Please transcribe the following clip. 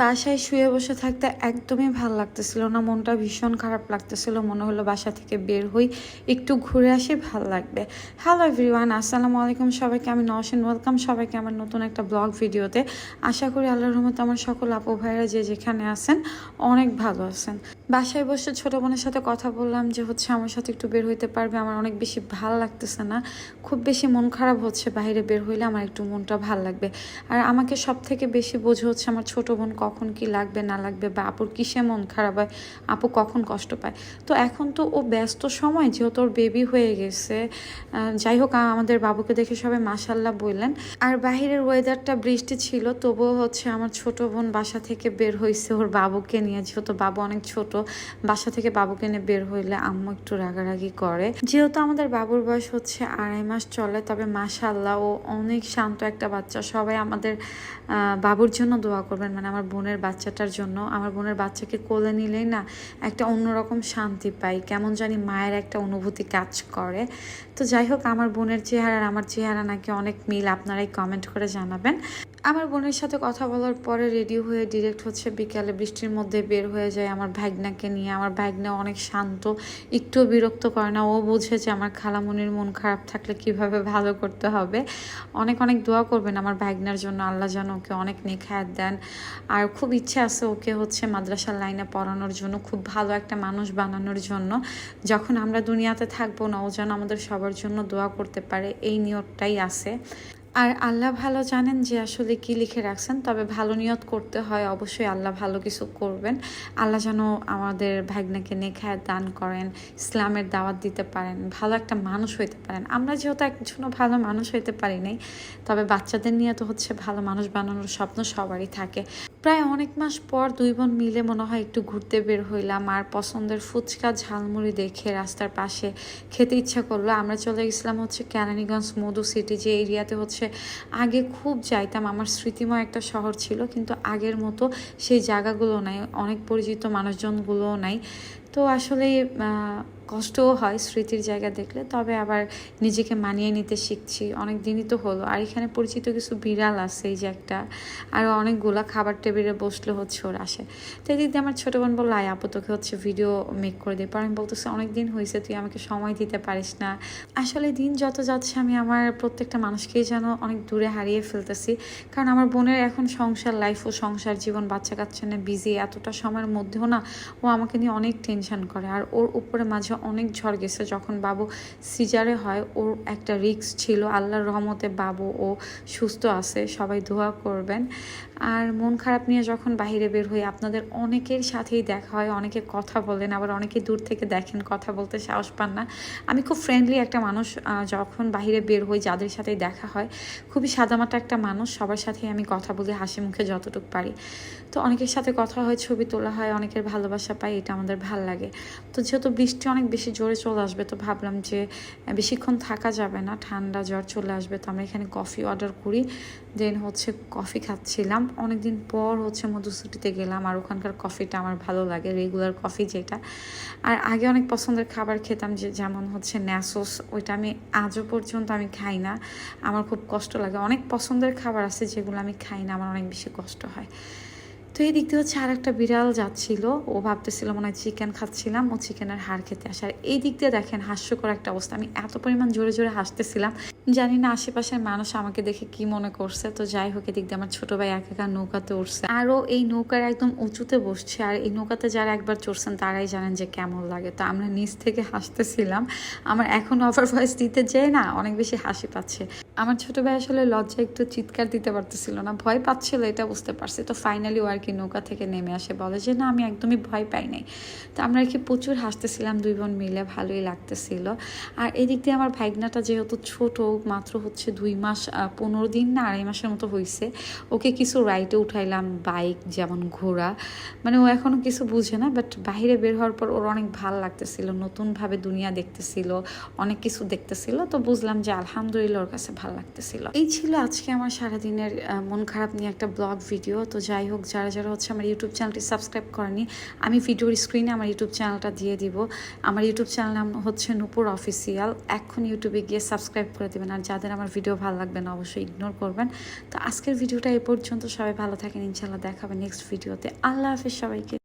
বাসায় শুয়ে বসে থাকতে একদমই ভালো লাগতেছিল না। মনটা ভীষণ খারাপ লাগতেছিল। মনে হলো বাসা থেকে বের হই, একটু ঘুরে আসি, ভালো লাগবে। হ্যালো এভরিওয়ান আসসালামু আলাইকুম সবাইকে। আমি নওশিন ওয়েলকাম সবাইকে আমার নতুন একটা ব্লগ ভিডিওতে। আশা করি আল্লাহর রহমতে আমার সকল আপু ভাইরা যে যেখানে আছেন, অনেক ভালো আছেন। বাসায় বসে ছোট বোনের সাথে কথা বললাম যে, হচ্ছে আমার সাথে একটু বের হইতে পারবে। আমার অনেক বেশি ভালো লাগতেছে না। খুব বেশি মন খারাপ হচ্ছে। বাইরে বের হইলে আমার একটু মনটা ভালো লাগবে। আর আমাকে সব থেকে বেশি বোঝে হচ্ছে আমার ছোট বোন কখন কি লাগবে, না লাগবে বা আপুর কিসে মন খারাপ হয়, আপু কখন কষ্ট পায়? তো এখন তো ও ব্যস্ত সময়, যেহেতু ওর বেবি হয়ে গেছে যাই হোক, আমাদের বাবুকে দেখে সবাই মাসাল্লাহ বললেন। আর বাহিরের ওয়েদারটা বৃষ্টি ছিল, তবুও হচ্ছে আমার ছোট বোন বাসা থেকে বের হয়েছে ওর বাবুকে নিয়ে। যেহেতু বাবু অনেক ছোট, বাসা থেকে বাবুকে নিয়ে বের হইলে আম্মু একটু রাগারাগি করে। যেহেতু আমাদের বাবুর বয়স হচ্ছে আড়াই মাস চলে, তবে মাসাল্লাহ ও অনেক শান্ত একটা বাচ্চা। সবাই আমাদের বাবুর জন্য দোয়া করবেন মানে আমার বোনের বাচ্চাটার জন্য, আমার বোনের বাচ্চাকে কোলে নিলেই না একটা অন্যরকম শান্তি পাই, কেমন জানি মায়ের একটা অনুভূতি কাজ করে। তো যাই হোক, আমার বোনের চেহারা আমার চেহারা নাকি অনেক মিল, আপনারাই কমেন্ট করে জানাবেন। আমার বোনের সাথে কথা বলার পরে রেডি হয়ে ডিরেক্ট হচ্ছে বিকালে বৃষ্টির মধ্যে বের হয়ে যায় আমার ভাগনাকে নিয়ে। আমার ভাগনা অনেক শান্ত, একটু বিরক্ত করে না, ও বুঝে যে আমার খালামনির মন খারাপ থাকলে কীভাবে ভালো করতে হবে। অনেক অনেক দোয়া করবেন আমার ভাগনার জন্য, আল্লাহ যেন ওকে অনেক নেখায়াত দেন। আর খুব ইচ্ছে আছে ওকে হচ্ছে মাদ্রাসার লাইনে পড়ানোর জন্য, খুব ভালো একটা মানুষ বানানোর জন্য। যখন আমরা দুনিয়াতে থাকব না ও যেন আমাদের সবার জন্য দোয়া করতে পারে, এই নিয়তটাই আছে। আর আল্লাহ ভালো জানেন যে আসলে কি লিখে রাখছেন, তবে ভালো নিয়ত করতে হয়, অবশ্যই আল্লাহ ভালো কিছু করবেন। আল্লাহ যেন আমাদের ভাগ্নাকে নেখায় দান করেন, ইসলামের দাওয়াত দিতে পারেন, ভালো একটা মানুষ হইতে পারেন। আমরা যেহেতু একজনও ভালো মানুষ হইতে পারি নাই, তবে বাচ্চাদের নিয়ে তো হচ্ছে ভালো মানুষ বানানোর স্বপ্ন সবারই থাকে। প্রায় অনেক মাস পর দুই বোন মিলে মনে হয় একটু ঘুরতে বের হইলাম আর পছন্দের ফুচকা ঝালমুড়ি দেখে রাস্তার পাশে খেতে ইচ্ছা করল। আমরা চলে গেছিলাম হচ্ছে ক্যানানিগঞ্জ মধু সিটি, যে এরিয়াতে হচ্ছে আগে খুব যাইতাম। আমার স্মৃতিময় একটা শহর ছিল, কিন্তু আগের মতো সেই জায়গাগুলো নাই, অনেক পরিচিত মানুষজনগুলোও নাই। তো আসলে কষ্টও হয় স্মৃতির জায়গা দেখলে, তবে আবার নিজেকে মানিয়ে নিতে শিখছি। অনেক দিনই তো হলো। আর এখানে পরিচিত কিছু বিড়াল আছে, এই যে একটা। আর অনেকগুলা খাবার টেবিলে বসলে হচ্ছে ওর আসে। তো এদিক দিয়ে আমার ছোটো বোন বলল আয় আপু, তোকে হচ্ছে ভিডিও মেক করে দিই পর আমি বলতেছি অনেক দিন হয়েছে, তুই আমাকে সময় দিতে পারিস না। আসলে দিন যত যাচ্ছে, আমি আমার প্রত্যেকটা মানুষকেই যেন অনেক দূরে হারিয়ে ফেলতেছি। কারণ আমার বোনের এখন সংসার লাইফ ও সংসার জীবন বাচ্চা কাচ্চা নিয়ে বিজি এতটা সময়ের মধ্যেও না, ও আমাকে নিয়ে অনেক টেনশন করে। আর ওর উপরে মাঝে অনেক ঝড় গেছে। যখন বাবু সিজারে হয়, ওর একটা রিক্স ছিল। আল্লাহর রহমতে বাবু ও সুস্থ আছে, সবাই দোয়া করবেন। আর মন খারাপ নিয়ে যখন বাইরে বের হই, আপনাদের অনেকের সাথেই দেখা হয়, অনেকে কথা বলেন, আবার অনেকে দূর থেকে দেখেন, কথা বলতে সাহস পান না। আমি খুব ফ্রেন্ডলি একটা মানুষ যখন বাইরে বের হই, যাদের সাথেই দেখা হয়, খুবই সাদামাটা একটা মানুষ, সবার সাথেই আমি কথা বলি, হাসি মুখে যতটুকু পারি। তো অনেকের সাথে কথা হয়, ছবি তোলা হয়, অনেকের ভালোবাসা পাই, এটা আমাদের ভালো লাগে। তো যেহেতু বৃষ্টি অনেক বেশি জোরে চলে আসবে তো ভাবলাম যে বেশিক্ষণ থাকা যাবে না, ঠান্ডা জ্বর চলে আসবে তো আমরা এখানে কফি অর্ডার করি। দেন হচ্ছে কফি খাচ্ছিলাম। অনেকদিন পর হচ্ছে মধুসুটিতে গেলাম আর ওখানকার কফিটা আমার ভালো লাগে রেগুলার কফি যেটা। আর আগে অনেক পছন্দের খাবার খেতাম যে, যেমন হচ্ছে ন্যাসোস, ওইটা আমি আজও পর্যন্ত আমি খাই না। আমার খুব কষ্ট লাগে। অনেক পছন্দের খাবার আছে যেগুলো আমি খাই না, আমার অনেক বেশি কষ্ট হয়। তো এই দিক দিয়ে হচ্ছে আর একটা বিড়াল যাচ্ছিল। ও ভাবতেছিল মনে হয় চিকেন খাচ্ছিলাম, ও চিকেনের হাড় খেতে আসে। আর এই দিক দিয়ে দেখেন হাস্যকর একটা অবস্থা। আমি এত পরিমাণ জোরে জোরে হাসতেছিলাম। জানি না আশেপাশের মানুষ আমাকে দেখে কি মনে করছে। তো যাই হোক, এদিক দিয়ে আমার ছোট ভাই এক একা নৌকাতে উঠছে আরও এই নৌকার একদম উঁচুতে বসছে। আর এই নৌকাতে যারা একবার চড়ছেন, তারাই জানেন যে কেমন লাগে। তো আমরা নিচ থেকে হাসতেছিলাম। আমার এখন অফার ভয়েস দিতে যেয়ে না অনেক বেশি হাসি পাচ্ছে। আমার ছোট ভাই আসলে লজ্জা একটু চিৎকার দিতে পারতেছিল না। ভয় পাচ্ছিল, এটা বুঝতে পারছি। তো ফাইনালি ও কি নৌকা থেকে নেমে আসে, বলে যে, না, আমি একদমই ভয় পাই নাই। তো আমরা আর কি প্রচুর হাসতেছিলাম, দুই বোন মিলে, ভালোই লাগতেছিল। আর এদিক দিয়ে আমার ভাইগনাটা যেহেতু ছোট মাত্র হচ্ছে দুই মাস পনেরো দিন না, আড়াই মাসের মতো হয়েছে ওকে কিছু রাইডে উঠাইলাম বাইক যেমন ঘোড়া। মানে ও এখনও কিছু বুঝে না বাট বাইরে বের হওয়ার পর ওর অনেক ভালো লাগতেছিল, নতুনভাবে দুনিয়া দেখতেছিল, অনেক কিছু দেখতেছিল। তো বুঝলাম যে, আলহামদুলিল্লাহ, ওর কাছে ভালো লাগতেছিল। এই ছিল আজকে আমার সারাদিনের মন খারাপ নিয়ে একটা ব্লগ ভিডিও। তো যাই হোক, যারা যারা হচ্ছে আমার ইউটিউব চ্যানেলটি সাবস্ক্রাইব করেনি, আমি ভিডিওর স্ক্রিনে আমার ইউটিউব চ্যানেলটা দিয়ে দিব। আমার ইউটিউব চ্যানেল নাম হচ্ছে নূপুর অফিসিয়াল এখন ইউটিউবে গিয়ে সাবস্ক্রাইব করে দেবেন। আর যাদের আমার ভিডিও ভালো লাগবে না, অবশ্যই ইগনোর করবেন। তো আজকের ভিডিওটা এ পর্যন্ত। সবাই ভালো থাকেন। ইনশাল্লাহ দেখাবে নেক্সট ভিডিওতে আল্লাহ হাফিজ সবাইকে।